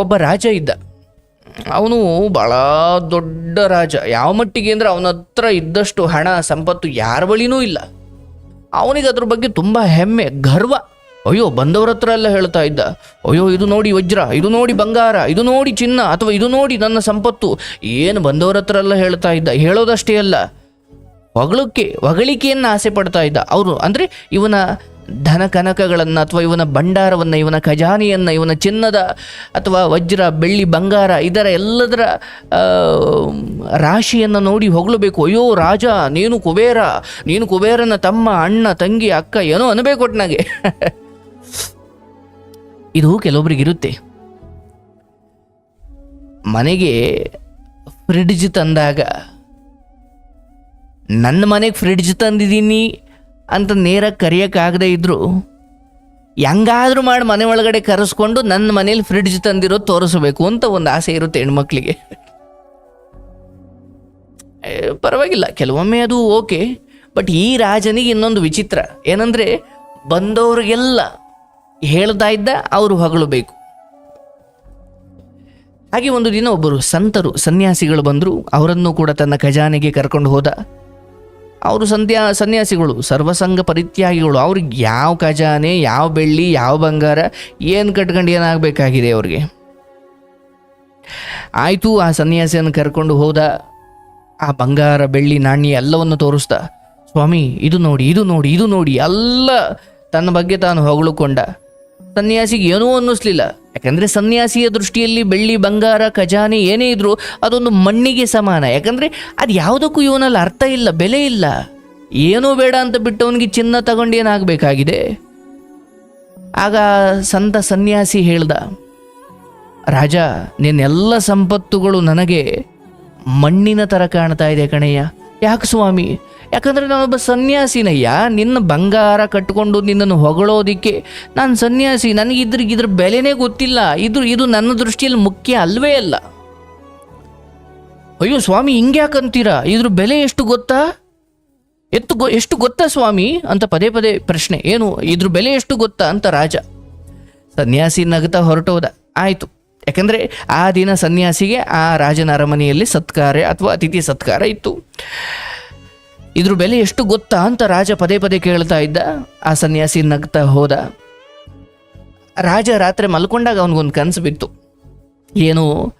ಒಬ್ಬ ರಾಜ ಇದ್ದ. ಅವನು ಭಾಳ ದೊಡ್ಡ ರಾಜ. ಯಾವ ಮಟ್ಟಿಗೆ ಅಂದರೆ ಅವನ ಹತ್ರ ಇದ್ದಷ್ಟು ಹಣ, ಸಂಪತ್ತು ಯಾರ ಬಳಿನೂ ಇಲ್ಲ. ಅವನಿಗೆ ಅದ್ರ ಬಗ್ಗೆ ತುಂಬ ಹೆಮ್ಮೆ, ಗರ್ವ. ಅಯ್ಯೋ, ಬಂದವ್ರ ಹತ್ರ ಎಲ್ಲ ಹೇಳ್ತಾ ಇದ್ದ. ಅಯ್ಯೋ, ಇದು ನೋಡಿ ವಜ್ರ, ಇದು ನೋಡಿ ಬಂಗಾರ, ಇದು ನೋಡಿ ಚಿನ್ನ, ಅಥವಾ ಇದು ನೋಡಿ ನನ್ನ ಸಂಪತ್ತು. ಏನು ಬಂದವ್ರ ಹತ್ರ ಎಲ್ಲ ಹೇಳ್ತಾ ಇದ್ದ? ಹೇಳೋದಷ್ಟೇ ಅಲ್ಲ. ಹೊಗಳಕ್ಕೆ ಹೊಗಳಿಕೆಯನ್ನು ಆಸೆ ಪಡ್ತಾ ಇದ್ದ. ಅವರು ಅಂದರೆ ಇವನ ಧನ ಕನಕಗಳನ್ನು ಅಥವಾ ಇವನ ಭಂಡಾರವನ್ನು, ಇವನ ಖಜಾನೆಯನ್ನು, ಇವನ ಚಿನ್ನದ ಅಥವಾ ವಜ್ರ, ಬೆಳ್ಳಿ, ಬಂಗಾರ, ಇದರ ಎಲ್ಲದರ ರಾಶಿಯನ್ನು ನೋಡಿ ಹೊಗಳಬೇಕು. ಅಯ್ಯೋ, ರಾಜ, ನೀನು ಕುಬೇರ, ನೀನು ಕುಬೇರನ ತಮ್ಮ, ಅಣ್ಣ, ತಂಗಿ, ಅಕ್ಕ, ಏನೋ ಅನ್ಬೇಕು ಒಟ್ನಾಗೆ. ಇದು ಕೆಲವೊಬ್ರಿಗಿರುತ್ತೆ ಮನೆಗೆ ಫ್ರಿಡ್ಜ್ ತಂದಾಗ, ನನ್ನ ಮನೆಗೆ ಫ್ರಿಡ್ಜ್ ತಂದಿದ್ದೀನಿ ಅಂತ ನೇರ ಕರೆಯೋಕ್ಕಾಗದೇ ಇದ್ರು. ಹೆಂಗಾದ್ರೂ ಮಾಡಿ ಮನೆ ಒಳಗಡೆ ಕರೆಸ್ಕೊಂಡು ನನ್ನ ಮನೇಲಿ ಫ್ರಿಡ್ಜ್ ತಂದಿರೋದು ತೋರಿಸ್ಬೇಕು ಅಂತ ಒಂದು ಆಸೆ ಇರುತ್ತೆ ಹೆಣ್ಮಕ್ಳಿಗೆ. ಪರವಾಗಿಲ್ಲ, ಕೆಲವೊಮ್ಮೆ ಅದು ಓಕೆ. ಬಟ್ ಈ ರಾಜನಿಗೆ ಇನ್ನೊಂದು ವಿಚಿತ್ರ. ಏನಂದ್ರೆ, ಬಂದವ್ರಿಗೆಲ್ಲ ಹೇಳ್ತಾ ಇದ್ದ ಅವರು ಹೊಗಳಬೇಕು ಹಾಗೆ ಒಂದು ದಿನ ಒಬ್ಬರು ಸಂತರು, ಸನ್ಯಾಸಿಗಳು ಬಂದರು. ಅವರನ್ನು ಕೂಡ ತನ್ನ ಖಜಾನೆಗೆ ಕರ್ಕೊಂಡು ಹೋದ. ಅವರು ಸಂಧ್ಯಾ, ಸನ್ಯಾಸಿಗಳು, ಸರ್ವಸಂಗ ಪರಿತ್ಯಾಗಿಗಳು, ಅವ್ರಿಗೆ ಯಾವ ಖಜಾನೆ, ಯಾವ ಬೆಳ್ಳಿ, ಯಾವ ಬಂಗಾರ, ಏನು ಕಟ್ಕೊಂಡು ಏನಾಗಬೇಕಾಗಿದೆ ಅವ್ರಿಗೆ? ಆಯಿತು, ಆ ಸನ್ಯಾಸಿಯನ್ನು ಕರ್ಕೊಂಡು ಹೋದ ಆ ಬಂಗಾರ, ಬೆಳ್ಳಿ, ನಾಣ್ಯ ಎಲ್ಲವನ್ನು ತೋರಿಸ್ತಾ ಸ್ವಾಮಿ, ಇದು ನೋಡಿ ಇದು ನೋಡಿ ಇದು ನೋಡಿ, ಎಲ್ಲ ತನ್ನ ಬಗ್ಗೆ ತಾನು ಹೊಗಳುಕೊಂಡ. ಸನ್ಯಾಸಿಗೆ ಏನೂ ಅನ್ನಿಸ್ಲಿಲ್ಲ. ಯಾಕಂದ್ರೆ ಸನ್ಯಾಸಿಯ ದೃಷ್ಟಿಯಲ್ಲಿ ಬೆಳ್ಳಿ, ಬಂಗಾರ, ಖಜಾನೆ ಏನೇ ಇದ್ರೂ ಅದೊಂದು ಮಣ್ಣಿಗೆ ಸಮಾನ. ಯಾಕಂದ್ರೆ ಅದು ಯಾವುದಕ್ಕೂ ಇವನಲ್ಲಿ ಅರ್ಥ ಇಲ್ಲ, ಬೆಲೆ ಇಲ್ಲ. ಏನೂ ಬೇಡ ಅಂತ ಬಿಟ್ಟವನಿಗೆ ಚಿನ್ನ ತಗೊಂಡು ಏನಾಗಬೇಕಾಗಿದೆ? ಆಗ ಸಂತ ಸನ್ಯಾಸಿ ಹೇಳ್ದ, ರಾಜ, ನಿನ್ನೆಲ್ಲ ಸಂಪತ್ತುಗಳು ನನಗೆ ಮಣ್ಣಿನ ಥರ ಕಾಣ್ತಾ ಇದೆ ಕಣಯ್ಯ. ಯಾಕೆ ಸ್ವಾಮಿ? ಯಾಕಂದ್ರೆ ನಾನೊಬ್ಬ ಸನ್ಯಾಸಿನಯ್ಯ. ನಿನ್ನ ಬಂಗಾರ ಕಟ್ಟಿಕೊಂಡು ನಿನ್ನನ್ನು ಹೊಗಳೋದಿಕ್ಕೆ ನಾನು ಸನ್ಯಾಸಿ. ನನಗೆ ಇದ್ರ ಇದ್ರ ಬೆಲೆನೇ ಗೊತ್ತಿಲ್ಲ. ಇದು ಇದು ನನ್ನ ದೃಷ್ಟಿಯಲ್ಲಿ ಮುಖ್ಯ ಅಲ್ವೇ ಅಲ್ಲ. ಅಯ್ಯೋ ಸ್ವಾಮಿ ಹಿಂಗ್ಯಾಕಂತೀರಾ ಇದ್ರ ಬೆಲೆ ಎಷ್ಟು ಗೊತ್ತಾ? ಎತ್ತು ಗೊ, ಎಷ್ಟು ಗೊತ್ತಾ ಸ್ವಾಮಿ? ಅಂತ ಪದೇ ಪದೇ ಪ್ರಶ್ನೆ. ಏನು, ಇದ್ರ ಬೆಲೆ ಎಷ್ಟು ಗೊತ್ತಾ ಅಂತ ರಾಜ. ಸನ್ಯಾಸಿ ನಗತಾ ಹೊರಟೋದ. ಆಯಿತು. ಯಾಕಂದರೆ ಆ ದಿನ ಸನ್ಯಾಸಿಗೆ ಆ ರಾಜನ ಅರಮನೆಯಲ್ಲಿ ಸತ್ಕಾರ ಅಥವಾ ಅತಿಥಿ ಸತ್ಕಾರ ಇತ್ತು. ಇದ್ರ ಬೆಲೆ ಎಷ್ಟು ಗೊತ್ತಾ ಅಂತ ರಾಜ ಪದೇ ಪದೇ ಕೇಳ್ತಾ ಇದ್ದ. ಆ ಸನ್ಯಾಸಿ ನಗ್ತಾ ಹೋದ. ರಾಜ ರಾತ್ರಿ ಮಲ್ಕೊಂಡಾಗ ಅವನಿಗೊಂದು ಕನಸು ಬಿತ್ತು. ಏನು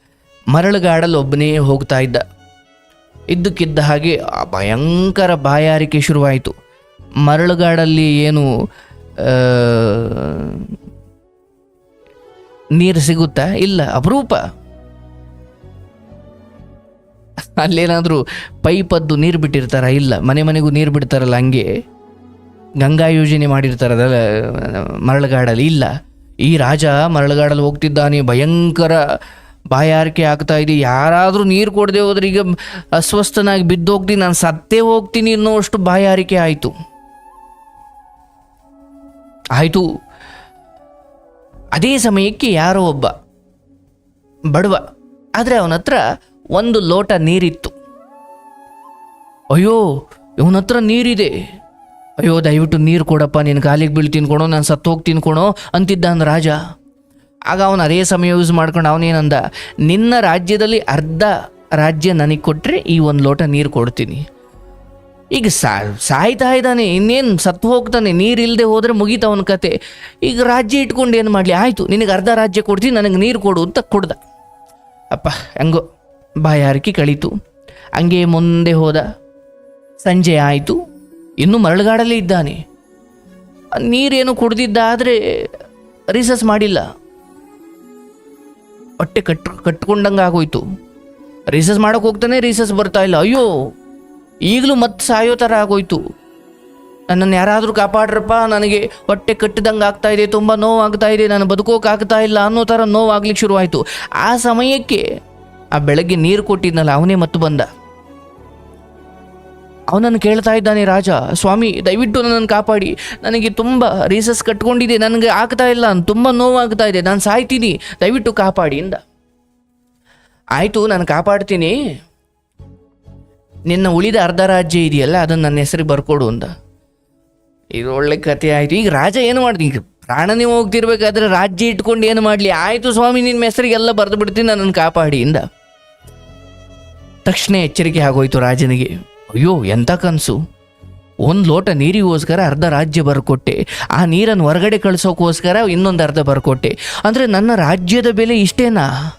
ಮರಳುಗಾಡಲ್ಲಿ ಒಬ್ಬನೇ ಹೋಗ್ತಾ ಇದ್ದ. ಇದ್ದಕ್ಕಿದ್ದ ಹಾಗೆ ಆ ಭಯಂಕರ ಬಾಯಾರಿಕೆ ಶುರುವಾಯಿತು. ಮರಳುಗಾಡಲ್ಲಿ ಏನು ನೀರು ಸಿಗುತ್ತಾ? ಇಲ್ಲ, ಅಪರೂಪ. ಅಲ್ಲೇನಾದರೂ ಪೈಪದ್ದು ನೀರು ಬಿಟ್ಟಿರ್ತಾರ? ಇಲ್ಲ. ಮನೆ ಮನೆಗೂ ನೀರು ಬಿಡ್ತಾರಲ್ಲ ಹಂಗೆ. ಗಂಗಾ ಯೋಜನೆ ಮಾಡಿರ್ತಾರದಲ್ಲ ಮರಳಗಾಡಲ್ಲಿ. ಇಲ್ಲ. ಈ ರಾಜ ಮರಳಗಾಡಲ್ಲಿ ಹೋಗ್ತಿದ್ದಾನೆ. ಭಯಂಕರ ಬಾಯಾರಿಕೆ ಆಗ್ತಾ ಇದೆ. ಯಾರಾದರೂ ನೀರು ಕೊಡದೆ ಹೋದ್ರೆ ಈಗ ಅಸ್ವಸ್ಥನಾಗಿ ಬಿದ್ದೋಗ್ತೀನಿ ನಾನು ಸತ್ತೇ ಹೋಗ್ತೀನಿ ಅನ್ನೋಷ್ಟು ಬಾಯಾರಿಕೆ ಆಯಿತು. ಆಯಿತು. ಅದೇ ಸಮಯಕ್ಕೆ ಯಾರೋ ಒಬ್ಬ ಬಡವ. ಆದರೆ ಅವನ ಹತ್ರ ಒಂದು ಲೋಟ ನೀರಿತ್ತು. ಅಯ್ಯೋ, ಇವನ ಹತ್ರ ನೀರಿದೆ. ಅಯ್ಯೋ, ದಯವಿಟ್ಟು ನೀರು ಕೊಡಪ್ಪ ನಿನ್ನ ಗಾಲಿಗೆ ಬೀಳ್ತೀನಿ ಕೊಡೋ, ನಾನು ಸತ್ತು ಹೋಗಿ ಕೊಡೋ ಅಂತಿದ್ದ ಅಂದ ರಾಜ. ಆಗ ಅವನು ಅದೇ ಸಮಯ ಯೂಸ್ ಮಾಡ್ಕೊಂಡು ಅವನೇನಂದ, ನಿನ್ನ ರಾಜ್ಯದಲ್ಲಿ ಅರ್ಧ ರಾಜ್ಯ ನನಗೆ ಕೊಟ್ಟರೆ ಈ ಒಂದು ಲೋಟ ನೀರು ಕೊಡ್ತೀನಿ. ಈಗ ಸಾ, ಸಾಯ್ತಾ ಇದ್ದಾನೆ, ಇನ್ನೇನು ಸತ್ತು ಹೋಗ್ತಾನೆ ನೀರಿಲ್ಲದೆ ಹೋದರೆ ಮುಗೀತ ಅವನ ಕತೆ. ಈಗ ರಾಜ್ಯ ಇಟ್ಕೊಂಡು ಏನು ಮಾಡಲಿ? ಆಯಿತು, ನಿನಗೆ ಅರ್ಧ ರಾಜ್ಯ ಕೊಡ್ತೀನಿ, ನನಗೆ ನೀರು ಕೊಡು ಅಂತ ಕೊಡ್ದ. ಅಪ್ಪ, ಹೆಂಗೋ. ಬಾಯಾರಿಕೆ ಕಳೀತು. ಹಂಗೆ ಮುಂದೆ ಹೋದ ಸಂಜೆ ಆಯಿತು. ಇನ್ನೂ ಮರಳುಗಾಡಲ್ಲೇ ಇದ್ದಾನೆ. ನೀರೇನು ಕುಡ್ದಿದ್ದ ಆದರೆ ರಿಸರ್ಚ್ ಮಾಡಿಲ್ಲ. ಹೊಟ್ಟೆ ಕಟ್ ಕಟ್ಕೊಂಡಂಗೆ ಆಗೋಯ್ತು ರಿಸರ್ಚ್ ಮಾಡೋಕೆ ಹೋಗ್ತಾನೆ ರಿಸರ್ಚ್ ಬರ್ತಾ ಇಲ್ಲ. ಅಯ್ಯೋ, ಈಗಲೂ ಮತ್ತೆ ಸಾಯೋ ಥರ ಆಗೋಯ್ತು. ನನ್ನನ್ನು ಯಾರಾದರೂ ಕಾಪಾಡ್ರಪ್ಪ, ನನಗೆ ಹೊಟ್ಟೆ ಕಟ್ಟಿದಂಗೆ ಆಗ್ತಾ ಇದೆ, ತುಂಬ ನೋವು ಆಗ್ತಾ ಇದೆ, ನಾನು ಬದುಕೋಕೆ ಆಗ್ತಾ ಇಲ್ಲ ಅನ್ನೋ ಥರ ನೋವು ಆಗ್ಲಿಕ್ಕೆ ಶುರುವಾಯಿತು. ಆ ಸಮಯಕ್ಕೆ ಆ ಬೆಳಗ್ಗೆ ನೀರು ಕೊಟ್ಟಿದ್ನಲ್ಲ, ಅವನೇ ಮತ್ತು ಬಂದ. ಅವನನ್ನು ಕೇಳ್ತಾ ಇದ್ದಾನೆ, ರಾಜ, ಸ್ವಾಮಿ, ದಯವಿಟ್ಟು ನನ್ನನ್ನು ಕಾಪಾಡಿ. ನನಗೆ ತುಂಬ ರೀಸಸ್ ಕಟ್ಕೊಂಡಿದೆ, ನನಗೆ ಆಗ್ತಾ ಇಲ್ಲ, ತುಂಬ ನೋವಾಗ್ತಾ ಇದೆ, ನಾನು ಸಾಯ್ತೀನಿ, ದಯವಿಟ್ಟು ಕಾಪಾಡಿ ಇಂದ ಆಯಿತು, ನಾನು ಕಾಪಾಡ್ತೀನಿ. ನಿನ್ನ ಉಳಿದ ಅರ್ಧ ರಾಜ್ಯ ಇದೆಯಲ್ಲ, ಅದನ್ನು ನನ್ನ ಹೆಸರಿಗೆ ಬರ್ಕೊಡು ಅಂದ ಇದು ಒಳ್ಳೆ ಕತೆ ಆಯಿತು. ಈಗ ರಾಜ ಏನು ಮಾಡಿದೆ? ಈಗ ಪ್ರಾಣನೇ ಹೋಗ್ತಿರ್ಬೇಕಾದ್ರೆ ರಾಜ್ಯ ಇಟ್ಕೊಂಡು ಏನು ಮಾಡಲಿ? ಆಯಿತು ಸ್ವಾಮಿ, ನಿನ್ನ ಹೆಸರಿಗೆಲ್ಲ ಬರೆದು ಬಿಡ್ತೀನಿ, ನನ್ನನ್ನು ಕಾಪಾಡಿ ಇಂದ ತಕ್ಷಣ ಎಚ್ಚರಿಕೆ ಆಗೋಯ್ತು ರಾಜನಿಗೆ. ಅಯ್ಯೋ ಎಂಥ ಕನಸು. ಒಂದು ಲೋಟ ನೀರಿಗೋಸ್ಕರ ಅರ್ಧ ರಾಜ್ಯ ಬರ್ಕೊಟ್ಟೆ. ಆ ನೀರನ್ನು ಹೊರಗಡೆ ಕಳಿಸೋಕ್ಕೋಸ್ಕರ ಇನ್ನೊಂದು ಅರ್ಧ ಬರ್ಕೊಟ್ಟೆ. ಅಂದರೆ ನನ್ನ ರಾಜ್ಯದ ಬೆಲೆ ಇಷ್ಟೇನಾ?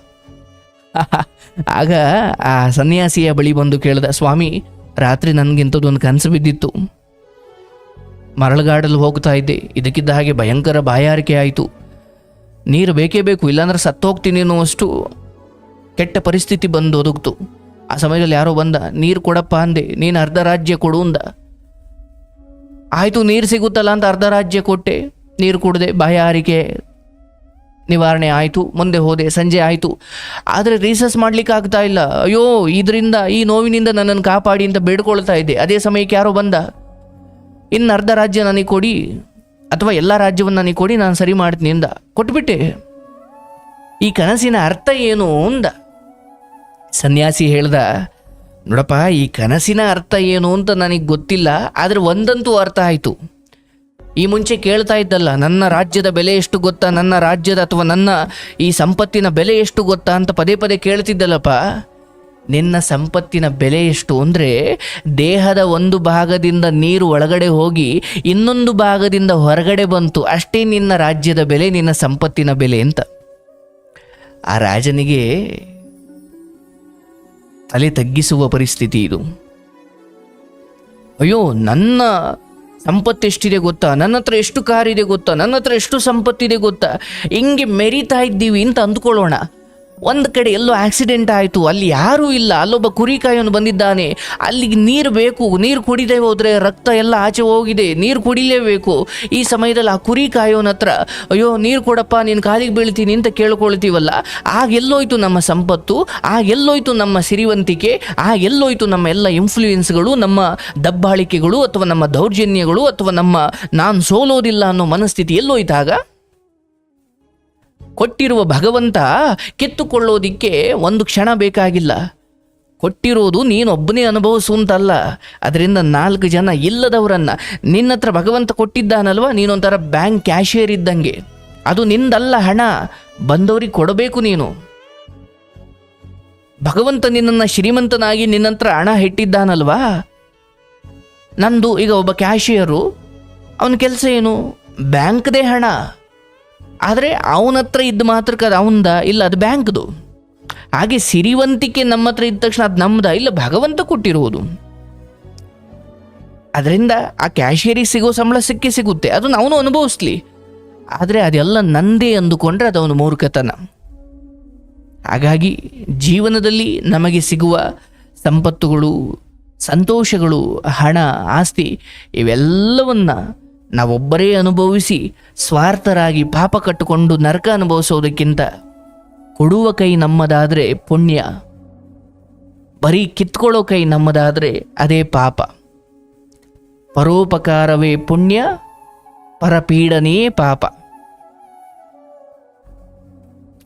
ಆಗ ಆ ಸನ್ಯಾಸಿಯ ಬಳಿ ಬಂದು ಕೇಳಿದ, ಸ್ವಾಮಿ, ರಾತ್ರಿ ನನಗಿಂಥದ್ದೊಂದು ಕನಸು ಬಿದ್ದಿತ್ತು. ಮರಳುಗಾಡಲು ಹೋಗ್ತಾ ಇದ್ದೆ. ಇದಕ್ಕಿದ್ದ ಹಾಗೆ ಭಯಂಕರ ಬಾಯಾರಿಕೆ ಆಯಿತು. ನೀರು ಬೇಕೇ ಬೇಕು, ಇಲ್ಲಾಂದ್ರೆ ಸತ್ತೋಗ್ತೀನಿ ಅನ್ನುವಷ್ಟು ಕೆಟ್ಟ ಪರಿಸ್ಥಿತಿ ಬಂದು ಒದಗ್ತು. ಆ ಸಮಯದಲ್ಲಿ ಯಾರೋ ಬಂದ, ನೀರು ಕೊಡಪ್ಪ ಅಂದೆ, ನೀನು ಅರ್ಧ ರಾಜ್ಯ ಕೊಡು ಅಂದ. ಆಯಿತು, ನೀರು ಸಿಗುತ್ತಲ್ಲ ಅಂತ ಅರ್ಧ ರಾಜ್ಯ ಕೊಟ್ಟೆ, ನೀರು ಕುಡ್ದೆ ಬಾಯಾರಿಕೆ ನಿವಾರಣೆ ಆಯಿತು, ಮುಂದೆ ಹೋದೆ, ಸಂಜೆ ಆಯಿತು. ಆದರೆ ರೀಸರ್ಚ್ ಮಾಡ್ಲಿಕ್ಕೆ ಆಗ್ತಾ ಇಲ್ಲ. ಅಯ್ಯೋ, ಇದರಿಂದ ಈ ನೋವಿನಿಂದ ನನ್ನನ್ನು ಕಾಪಾಡಿ ಅಂತ ಬೇಡ್ಕೊಳ್ತಾ ಇದ್ದೆ. ಅದೇ ಸಮಯಕ್ಕೆ ಯಾರೋ ಬಂದ, ಇನ್ನು ಅರ್ಧ ರಾಜ್ಯ ನನಗೆ ಕೊಡಿ, ಅಥವಾ ಎಲ್ಲ ರಾಜ್ಯವನ್ನು ನನಗೆ ಕೊಡಿ, ನಾನು ಸರಿ ಮಾಡ್ತೀನಿ ಅಂದ. ಕೊಟ್ಬಿಟ್ಟೆ. ಈ ಕನಸಿನ ಅರ್ಥ ಏನು ಅಂದ. ಸನ್ಯಾಸಿ ಹೇಳ್ದ, ನೋಡಪ್ಪ, ಈ ಕನಸಿನ ಅರ್ಥ ಏನು ಅಂತ ನನಗೆ ಗೊತ್ತಿಲ್ಲ, ಆದರೆ ಒಂದಂತೂ ಅರ್ಥ ಆಯಿತು. ಈ ಮುಂಚೆ ಕೇಳ್ತಾ ಇದ್ದಲ್ಲ, ನನ್ನ ರಾಜ್ಯದ ಬೆಲೆ ಎಷ್ಟು ಗೊತ್ತಾ, ನನ್ನ ರಾಜ್ಯದ ಅಥವಾ ನನ್ನ ಈ ಸಂಪತ್ತಿನ ಬೆಲೆ ಎಷ್ಟು ಗೊತ್ತಾ ಅಂತ ಪದೇ ಪದೇ ಕೇಳ್ತಿದ್ದಲ್ಲಪ್ಪ. ನಿನ್ನ ಸಂಪತ್ತಿನ ಬೆಲೆ ಎಷ್ಟು ಅಂದರೆ, ದೇಹದ ಒಂದು ಭಾಗದಿಂದ ನೀರು ಒಳಗಡೆ ಹೋಗಿ ಇನ್ನೊಂದು ಭಾಗದಿಂದ ಹೊರಗಡೆ ಬಂತು, ಅಷ್ಟೇ ನಿನ್ನ ರಾಜ್ಯದ ಬೆಲೆ, ನಿನ್ನ ಸಂಪತ್ತಿನ ಬೆಲೆ ಅಂತ. ಆ ರಾಜನಿಗೆ ತಲೆ ತಗ್ಗಿಸುವ ಪರಿಸ್ಥಿತಿ ಇದು. ಅಯ್ಯೋ, ನನ್ನ ಸಂಪತ್ತು ಎಷ್ಟಿದೆ ಗೊತ್ತಾ? ನನ್ನ ಹತ್ರ ಎಷ್ಟು ಕಾರ್ ಇದೆ ಗೊತ್ತಾ? ನನ್ನ ಹತ್ರ ಎಷ್ಟು ಸಂಪತ್ತಿದೆ ಗೊತ್ತಾ? ಹಿಂಗೆ ಮೆರಿತಾ ಇದ್ದೀವಿ ಅಂತ ಅಂದ್ಕೊಳ್ಳೋಣ. ಒಂದು ಕಡೆ ಎಲ್ಲೋ ಆಕ್ಸಿಡೆಂಟ್ ಆಯಿತು, ಅಲ್ಲಿ ಯಾರೂ ಇಲ್ಲ. ಅಲ್ಲೊಬ್ಬ ಕುರಿ ಕಾಯೋನು ಬಂದಿದ್ದಾನೆ. ಅಲ್ಲಿಗೆ ನೀರು ಬೇಕು. ನೀರು ಕುಡಿದೇ ಹೋದರೆ ರಕ್ತ ಎಲ್ಲ ಆಚೆ ಹೋಗಿದೆ. ನೀರು ಕುಡಿಲೇಬೇಕು. ಈ ಸಮಯದಲ್ಲಿ ಆ ಕುರಿ ಕಾಯೋನ ಹತ್ರ, ಅಯ್ಯೋ, ನೀರು ಕೊಡಪ್ಪ, ನೀನು ಕಾಲಿಗೆ ಬೀಳ್ತೀನಿ ಅಂತ ಕೇಳ್ಕೊಳ್ತೀವಲ್ಲ. ಆಗ ಎಲ್ಲೋಯ್ತು ನಮ್ಮ ಸಂಪತ್ತು. ಆಗ ಎಲ್ಲೋಯ್ತು ನಮ್ಮ ಸಿರಿವಂತಿಕೆ. ಆಗ ಎಲ್ಲೋಯ್ತು ನಮ್ಮ ಎಲ್ಲ ಇನ್ಫ್ಲೂಯೆನ್ಸ್ಗಳು ನಮ್ಮ ದಬ್ಬಾಳಿಕೆಗಳು ಅಥವಾ ನಮ್ಮ ದೌರ್ಜನ್ಯಗಳು ಅಥವಾ ನಮ್ಮ ನಾನು ಸೋಲೋದಿಲ್ಲ ಅನ್ನೋ ಮನಸ್ಥಿತಿ ಎಲ್ಲೋಯ್ತಾಗ ಕೊಟ್ಟಿರುವ ಭಗವಂತ ಕಿತ್ತುಕೊಳ್ಳೋದಿಕ್ಕೆ ಒಂದು ಕ್ಷಣ ಬೇಕಾಗಿಲ್ಲ. ಕೊಟ್ಟಿರೋದು ನೀನೊಬ್ಬನೇ ಅನುಭವಿಸು ಅಂತಲ್ಲ. ಅದರಿಂದ ನಾಲ್ಕು ಜನ ಇಲ್ಲದವರನ್ನ ನಿನ್ನ ಹತ್ರ ಭಗವಂತ ಕೊಟ್ಟಿದ್ದಾನಲ್ವ? ನೀನೊಂಥರ ಬ್ಯಾಂಕ್ ಕ್ಯಾಶಿಯರ್ ಇದ್ದಂಗೆ. ಅದು ನಿಂದಲ್ಲ ಹಣ. ಬಂದವರಿಗೆ ಕೊಡಬೇಕು ನೀನು. ಭಗವಂತ ನಿನ್ನನ್ನು ಶ್ರೀಮಂತನಾಗಿ ನಿನ್ನತ್ರ ಹಣ ಇಟ್ಟಿದ್ದಾನಲ್ವಾ? ನಂದು ಈಗ ಒಬ್ಬ ಕ್ಯಾಶಿಯರು. ಅವನ ಕೆಲಸ ಏನು? ಬ್ಯಾಂಕ್ದೇ ಹಣ. ಆದರೆ ಅವನ ಹತ್ರ ಇದ್ದ ಮಾತ್ರಕ್ಕೆ ಅದು ಅವನದ ಇಲ್ಲ, ಅದು ಬ್ಯಾಂಕ್ದು. ಹಾಗೆ ಸಿರಿವಂತಿಕೆ ನಮ್ಮ ಹತ್ರ ಇದ್ದ ತಕ್ಷಣ ಅದು ನಮ್ಮದ ಇಲ್ಲ, ಭಗವಂತ ಕೊಟ್ಟಿರುವುದು ಅದರಿಂದ ಆ ಕ್ಯಾಶಿಯರಿಗೆ ಸಿಗೋ ಸಂಬಳ ಸಿಕ್ಕೇ ಸಿಗುತ್ತೆ. ಅದನ್ನು ಅವನು ಅನುಭವಿಸ್ಲಿ. ಆದರೆ ಅದೆಲ್ಲ ನಂದೇ ಅಂದುಕೊಂಡ್ರೆ ಅದು ಅವನ ಮೂರ್ಖತನ. ಹಾಗಾಗಿ ಜೀವನದಲ್ಲಿ ನಮಗೆ ಸಿಗುವ ಸಂಪತ್ತುಗಳು, ಸಂತೋಷಗಳು, ಹಣ, ಆಸ್ತಿ, ಇವೆಲ್ಲವನ್ನ ನಾವೊಬ್ಬರೇ ಅನುಭವಿಸಿ ಸ್ವಾರ್ಥರಾಗಿ ಪಾಪ ಕಟ್ಟಿಕೊಂಡು ನರಕ ಅನುಭವಿಸೋದಕ್ಕಿಂತ ಕೊಡುವ ಕೈ ನಮ್ಮದಾದರೆ ಪುಣ್ಯ. ಬರೀ ಕಿತ್ಕೊಳ್ಳೋ ಕೈ ನಮ್ಮದಾದರೆ ಅದೇ ಪಾಪ. ಪರೋಪಕಾರವೇ ಪುಣ್ಯ, ಪರಪೀಡನೇ ಪಾಪ.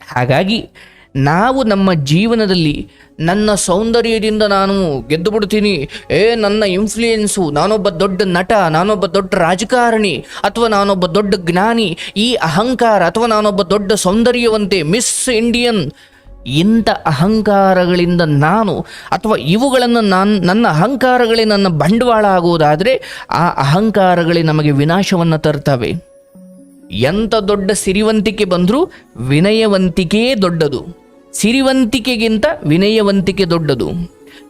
ಹಾಗಾಗಿ ನಾವು ನಮ್ಮ ಜೀವನದಲ್ಲಿ ನನ್ನ ಸೌಂದರ್ಯದಿಂದ ನಾನು ಗೆದ್ದು ಬಿಡ್ತೀನಿ ಏ, ನನ್ನ ಇನ್ಫ್ಲೂಯೆನ್ಸು ನಾನೊಬ್ಬ ದೊಡ್ಡ ನಟ, ನಾನೊಬ್ಬ ದೊಡ್ಡ ರಾಜಕಾರಣಿ ಅಥವಾ ನಾನೊಬ್ಬ ದೊಡ್ಡ ಜ್ಞಾನಿ, ಈ ಅಹಂಕಾರ ಅಥವಾ ನಾನೊಬ್ಬ ದೊಡ್ಡ ಸೌಂದರ್ಯವಂತೆ ಮಿಸ್ ಇಂಡಿಯನ್ ಇಂಥ ಅಹಂಕಾರಗಳಿಂದ ನಾನು ಅಥವಾ ಇವುಗಳನ್ನು ನಾನು, ನನ್ನ ಅಹಂಕಾರಗಳೇ ನನ್ನ ಬಂಡವಾಳ ಆಗುವುದಾದರೆ ಆ ಅಹಂಕಾರಗಳೇ ನಮಗೆ ವಿನಾಶವನ್ನು ತರ್ತವೆ. ಎಂಥ ದೊಡ್ಡ ಸಿರಿವಂತಿಕೆ ಬಂದರೂ ವಿನಯವಂತಿಕೆಯೇ ದೊಡ್ಡದು. ಸಿರಿವಂತಿಕೆಗಿಂತ ವಿನಯವಂತಿಕೆ ದೊಡ್ಡದು.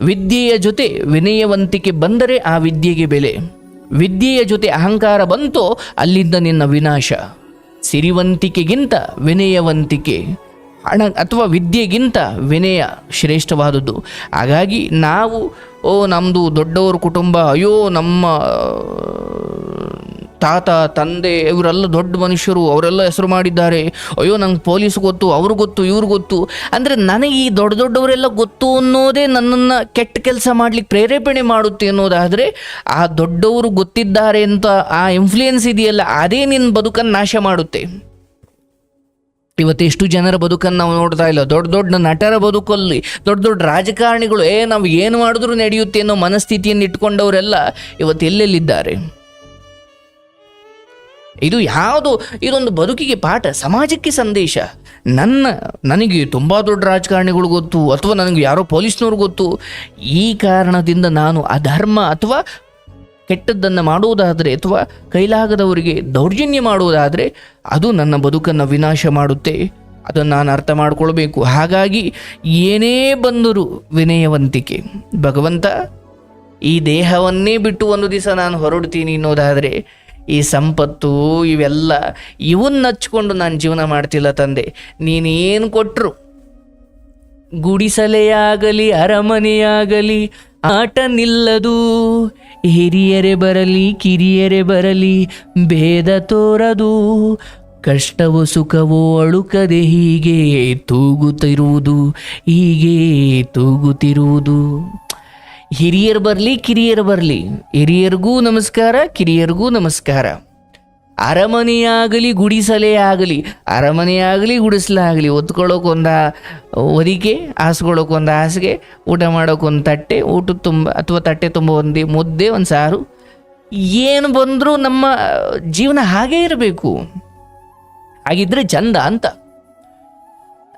ವಿದ್ಯೆಯ ಜೊತೆ ವಿನಯವಂತಿಕೆ ಬಂದರೆ ಆ ವಿದ್ಯೆಗೆ ಬೆಲೆ. ವಿದ್ಯೆಯ ಜೊತೆ ಅಹಂಕಾರ ಬಂತೋ ಅಲ್ಲಿಂದ ನಿನ್ನ ವಿನಾಶ. ಸಿರಿವಂತಿಕೆಗಿಂತ ವಿನಯವಂತಿಕೆ. ಹಣ ಅಥವಾ ವಿದ್ಯೆಗಿಂತ ವಿನಯ ಶ್ರೇಷ್ಠವಾದದ್ದು. ಹಾಗಾಗಿ ನಾವು, ಓ ನಮ್ಮದು ದೊಡ್ಡವರ ಕುಟುಂಬ, ಅಯ್ಯೋ, ನಮ್ಮ ತಾತ, ತಂದೆ, ಇವರೆಲ್ಲ ದೊಡ್ಡ ಮನುಷ್ಯರು, ಅವರೆಲ್ಲ ಹೆಸರು ಮಾಡಿದ್ದಾರೆ. ಅಯ್ಯೋ, ನಂಗೆ ಪೊಲೀಸ್ ಗೊತ್ತು, ಅವ್ರು ಗೊತ್ತು, ಇವ್ರು ಗೊತ್ತು. ಅಂದರೆ ನನಗೆ ಈ ದೊಡ್ಡ ದೊಡ್ಡವರೆಲ್ಲ ಗೊತ್ತು ಅನ್ನೋದೇ ನನ್ನನ್ನು ಕೆಟ್ಟ ಕೆಲಸ ಮಾಡಲಿಕ್ಕೆ ಪ್ರೇರೇಪಣೆ ಮಾಡುತ್ತೆ ಅನ್ನೋದಾದರೆ, ಆ ದೊಡ್ಡವರು ಗೊತ್ತಿದ್ದಾರೆ ಅಂತ ಆ ಇನ್ಫ್ಲೂಯೆನ್ಸ್ ಇದೆಯಲ್ಲ, ಅದೇ ನಿನ್ನ ಬದುಕನ್ನು ನಾಶ ಮಾಡುತ್ತೆ. ಇವತ್ತು ಎಷ್ಟು ಜನರ ಬದುಕನ್ನು ನಾವು ನೋಡ್ತಾ ಇಲ್ಲ. ದೊಡ್ಡ ದೊಡ್ಡ ನಟರ ಬದುಕಲ್ಲಿ ದೊಡ್ಡ ದೊಡ್ಡ ರಾಜಕಾರಣಿಗಳು, ಏ, ನಾವು ಏನು ಮಾಡಿದ್ರೂ ನಡೆಯುತ್ತೆ ಅನ್ನೋ ಮನಸ್ಥಿತಿಯನ್ನು ಇಟ್ಕೊಂಡವರೆಲ್ಲ ಇವತ್ತು ಎಲ್ಲೆಲ್ಲಿದ್ದಾರೆ? ಇದು ಯಾವುದು? ಇದೊಂದು ಬದುಕಿಗೆ ಪಾಠ, ಸಮಾಜಕ್ಕೆ ಸಂದೇಶ. ನನ್ನ, ನನಗೆ ತುಂಬ ದೊಡ್ಡ ರಾಜಕಾರಣಿಗಳು ಗೊತ್ತು, ಅಥವಾ ನನಗೆ ಯಾರೋ ಪೊಲೀಸ್ನವ್ರು ಗೊತ್ತು. ಈ ಕಾರಣದಿಂದ ನಾನು ಅಧರ್ಮ ಅಥವಾ ಕೆಟ್ಟದ್ದನ್ನು ಮಾಡುವುದಾದರೆ ಅಥವಾ ಕೈಲಾಗದವರಿಗೆ ದೌರ್ಜನ್ಯ ಮಾಡುವುದಾದರೆ ಅದು ನನ್ನ ಬದುಕನ್ನು ವಿನಾಶ ಮಾಡುತ್ತೆ. ಅದನ್ನು ನಾನು ಅರ್ಥ ಮಾಡಿಕೊಳ್ಬೇಕು. ಹಾಗಾಗಿ ಏನೇ ಬಂದರೂ ವಿನಯವಂತಿಕೆ. ಭಗವಂತ, ಈ ದೇಹವನ್ನೇ ಬಿಟ್ಟು ಒಂದು ದಿವಸ ನಾನು ಹೊರಡ್ತೀನಿ ಅನ್ನೋದಾದರೆ ಈ ಸಂಪತ್ತು ಇವೆಲ್ಲ ಇವನ್ನ ಹಚ್ಕೊಂಡು ನಾನು ಜೀವನ ಮಾಡ್ತಿಲ್ಲ ತಂದೆ. ನೀನೇನು ಕೊಟ್ಟರು ಗುಡಿಸಲೆಯಾಗಲಿ, ಅರಮನೆಯಾಗಲಿ ಆಟ ನಿಲ್ಲದು ಹಿರಿಯರೆ ಬರಲಿ, ಕಿರಿಯರೆ ಬರಲಿ, ಭೇದ ತೋರದು. ಕಷ್ಟವೋ ಸುಖವೋ ಅಳುಕದೆ ಹೀಗೆ ತೂಗುತ್ತಿರುವುದು ಹೀಗೆ ತೂಗುತ್ತಿರುವುದು. ಹಿರಿಯರು ಬರಲಿ, ಕಿರಿಯರು ಬರಲಿ. ಹಿರಿಯರಿಗೂ ನಮಸ್ಕಾರ, ಕಿರಿಯರಿಗೂ ನಮಸ್ಕಾರ. ಅರಮನೆಯಾಗಲಿ ಗುಡಿಸಲೇ ಆಗಲಿ, ಅರಮನೆಯಾಗಲಿ ಗುಡಿಸಲಾಗಲಿ ಒತ್ಕೊಳ್ಳೋಕೊಂದ ಹೊದಿಕೆ ಹಾಸ್ಕೊಳ್ಳೋಕೊಂದು ಹಾಸಿಗೆ, ಊಟ ಮಾಡೋಕೊಂದು ತಟ್ಟೆ, ಊಟ ತುಂಬ ಅಥವಾ ತಟ್ಟೆ ತುಂಬ ಒಂದು ಮುದ್ದೆ, ಒಂದು ಸಾರು. ಏನು ಬಂದರೂ ನಮ್ಮ ಜೀವನ ಹಾಗೇ ಇರಬೇಕು. ಹಾಗಿದ್ರೆ ಚಂದ ಅಂತ.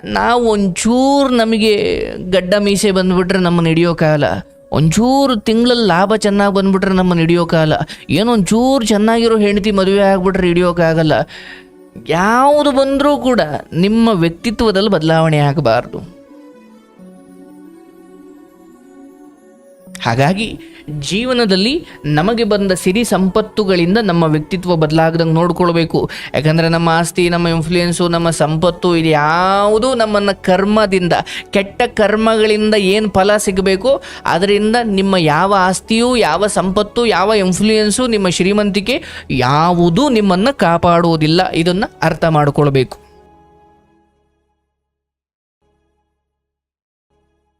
ನಾವು ಒಂಚೂರು ನಮಗೆ ಗಡ್ಡ ಮೀಸೆ ಬಂದುಬಿಟ್ರೆ ನಮ್ಮನ್ನು ಹಿಡಿಯೋಕ್ಕಾಗಲ್ಲ ಒಂಚೂರು ತಿಂಗಳಲ್ಲಿ ಲಾಭ ಚೆನ್ನಾಗಿ ಬಂದ್ಬಿಟ್ರೆ ನಮ್ಮನ್ನು ಹಿಡಿಯೋಕ್ಕಾಗಲ್ಲ ಏನೋ ಒಂಚೂರು ಚೆನ್ನಾಗಿರೋ ಹೆಂಡತಿ ಮದುವೆ ಆಗ್ಬಿಟ್ರೆ ಹಿಡಿಯೋಕ್ಕಾಗಲ್ಲ ಯಾವುದು ಬಂದರೂ ಕೂಡ ನಿಮ್ಮ ವ್ಯಕ್ತಿತ್ವದಲ್ಲಿ ಬದಲಾವಣೆ ಆಗಬಾರ್ದು. ಹಾಗಾಗಿ ಜೀವನದಲ್ಲಿ ನಮಗೆ ಬಂದ ಸಿರಿ ಸಂಪತ್ತುಗಳಿಂದ ನಮ್ಮ ವ್ಯಕ್ತಿತ್ವ ಬದಲಾಗದಂಗೆ ನೋಡ್ಕೊಳ್ಬೇಕು. ಯಾಕಂದರೆ ನಮ್ಮ ಆಸ್ತಿ, ನಮ್ಮ ಇನ್ಫ್ಲೂಯೆನ್ಸು ನಮ್ಮ ಸಂಪತ್ತು ಇದು ಯಾವುದೂ ನಮ್ಮನ್ನು ಕರ್ಮದಿಂದ, ಕೆಟ್ಟ ಕರ್ಮಗಳಿಂದ ಏನು ಫಲ ಸಿಗಬೇಕು ಅದರಿಂದ ನಿಮ್ಮ ಯಾವ ಆಸ್ತಿಯು, ಯಾವ ಸಂಪತ್ತು, ಯಾವ ಇನ್ಫ್ಲೂಯೆನ್ಸು ನಿಮ್ಮ ಶ್ರೀಮಂತಿಕೆ ಯಾವುದೂ ನಿಮ್ಮನ್ನು ಕಾಪಾಡುವುದಿಲ್ಲ. ಇದನ್ನು ಅರ್ಥ ಮಾಡಿಕೊಳ್ಬೇಕು.